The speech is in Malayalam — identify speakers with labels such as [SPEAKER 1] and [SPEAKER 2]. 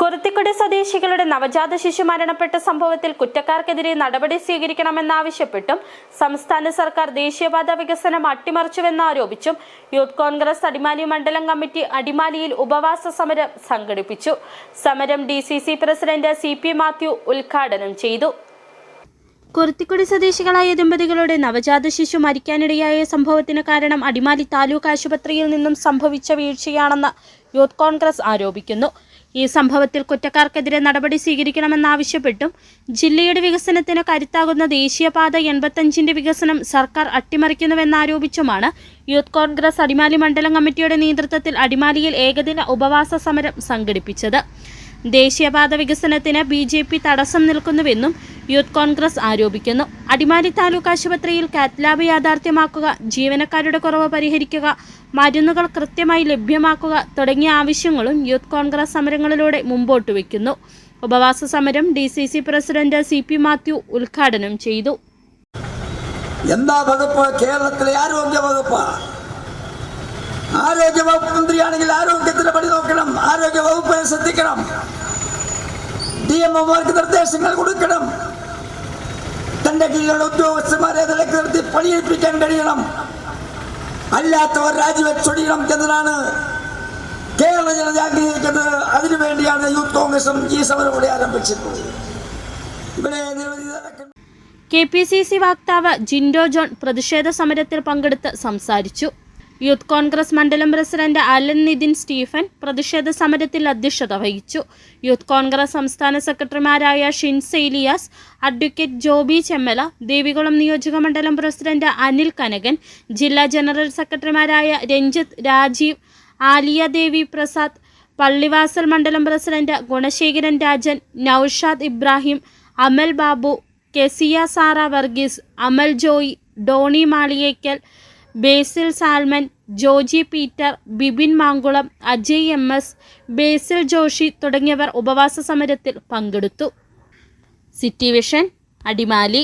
[SPEAKER 1] കുരുത്തിക്കുടി സ്വദേശികളുടെ നവജാത ശിശു മരണപ്പെട്ട സംഭവത്തിൽ കുറ്റക്കാർക്കെതിരെ നടപടി സ്വീകരിക്കണമെന്നാവശ്യപ്പെട്ടും സംസ്ഥാന സർക്കാർ ദേശീയപാത വികസനം അട്ടിമറിച്ചുവെന്നാരോപിച്ചും യൂത്ത് കോൺഗ്രസ് അടിമാലി മണ്ഡലം കമ്മിറ്റി അടിമാലിയിൽ ഉപവാസ സമരം സംഘടിപ്പിച്ചു. സമരം ഡി പ്രസിഡന്റ് സി മാത്യു ഉദ്ഘാടനം ചെയ്തു. കുരുത്തിക്കുടി സ്വദേശികളായ ദമ്പതികളുടെ നവജാത ശിശു മരിക്കാനിടയായ സംഭവത്തിന് കാരണം അടിമാലി താലൂക്ക് ആശുപത്രിയിൽ നിന്നും സംഭവിച്ച വീഴ്ചയാണെന്ന് യൂത്ത് കോൺഗ്രസ് ആരോപിക്കുന്നു. ഈ സംഭവത്തിൽ കുറ്റക്കാർക്കെതിരെ നടപടി സ്വീകരിക്കണമെന്നാവശ്യപ്പെട്ടും ജില്ലയുടെ വികസനത്തിന് കരുത്താകുന്ന ദേശീയപാത എൺപത്തഞ്ചിന്റെ വികസനം സർക്കാർ അട്ടിമറിക്കുന്നുവെന്നാരോപിച്ചുമാണ് യൂത്ത് കോൺഗ്രസ് അടിമാലി മണ്ഡലം കമ്മിറ്റിയുടെ നേതൃത്വത്തിൽ അടിമാലിയിൽ ഏകദിന ഉപവാസ സമരം സംഘടിപ്പിച്ചത്. ദേശീയപാത വികസനത്തിന് ബി ജെ പി തടസ്സം നിൽക്കുന്നുവെന്നും യൂത്ത് കോൺഗ്രസ് ആരോപിക്കുന്നു. അടിമാലി താലൂക്ക് ആശുപത്രിയിൽ കാറ്റ്ലാബ് യാഥാർത്ഥ്യമാക്കുക ജീവനക്കാരുടെ കുറവ് പരിഹരിക്കുക മരുന്നുകൾ കൃത്യമായി ലഭ്യമാക്കുക തുടങ്ങിയ ആവശ്യങ്ങളും യൂത്ത് കോൺഗ്രസ് സമരങ്ങളിലൂടെ മുമ്പോട്ട് വയ്ക്കുന്നു. ഉപവാസ സമരം D C C president C P Mathew ഉദ്ഘാടനം ചെയ്തു.
[SPEAKER 2] എന്താ വകുപ്പ്? കേരളത്തിലെ ആരോഗ്യ വകുപ്പ്? ആരോഗ്യ വകുപ്പ് മന്ത്രിയാണെങ്കിൽ ആരോഗ്യത്തിന്റെ പണി നോക്കണം. ആരോഗ്യ വകുപ്പ് ശ്രദ്ധിക്കണം. ഡി എം ഒമാർക്ക് നിർദ്ദേശങ്ങൾ കൊടുക്കണം. തന്റെ കീഴിലുള്ള ഉദ്യോഗസ്ഥന്മാരെ നിലയ്ക്ക് നിർത്തി പണിയേൽപ്പിക്കാൻ കഴിയണം. അല്ലാത്തവർ രാജിവെച്ചൊടിയണം എന്നതാണ് കേരള ജനത ആഗ്രഹിക്കുന്നത്. അതിനുവേണ്ടിയാണ് യൂത്ത് കോൺഗ്രസും ഈ സമരം കൂടി ആരംഭിച്ചിട്ടുള്ളത്. ഇവിടെ നിരവധി
[SPEAKER 1] കെ പി സി സി വക്താവ് ജിൻഡോ ജോൺ പ്രതിഷേധ സമരത്തിൽ പങ്കെടുത്ത് സംസാരിച്ചു. യൂത്ത് കോൺഗ്രസ് മണ്ഡലം പ്രസിഡന്റ് അലൻ നിതിൻ സ്റ്റീഫൻ പ്രതിഷേധ സമരത്തിൽ അധ്യക്ഷത വഹിച്ചു. യൂത്ത് കോൺഗ്രസ് സംസ്ഥാന സെക്രട്ടറിമാരായ ഷിൻസ് ഇലിയാസ് അഡ്വക്കേറ്റ് ജോബി ചെമ്മല ദേവികുളം നിയോജക മണ്ഡലം പ്രസിഡന്റ് അനിൽ കനകൻ ജില്ലാ ജനറൽ സെക്രട്ടറിമാരായ രഞ്ജിത്ത് രാജീവ് ആലിയ ദേവി പ്രസാദ് പള്ളിവാസൽ മണ്ഡലം president Gunasekaran Rajan Noushad Ibrahim Amal Babu Kezia Sara Varghese Amal Joy Doni Maliyekkal Basil Salman Joji Peter Bibin Mankulam Ajay M S Basil Joshy തുടങ്ങിയവർ ഉപവാസ സമരത്തിൽ പങ്കെടുത്തു. City vision Adimali.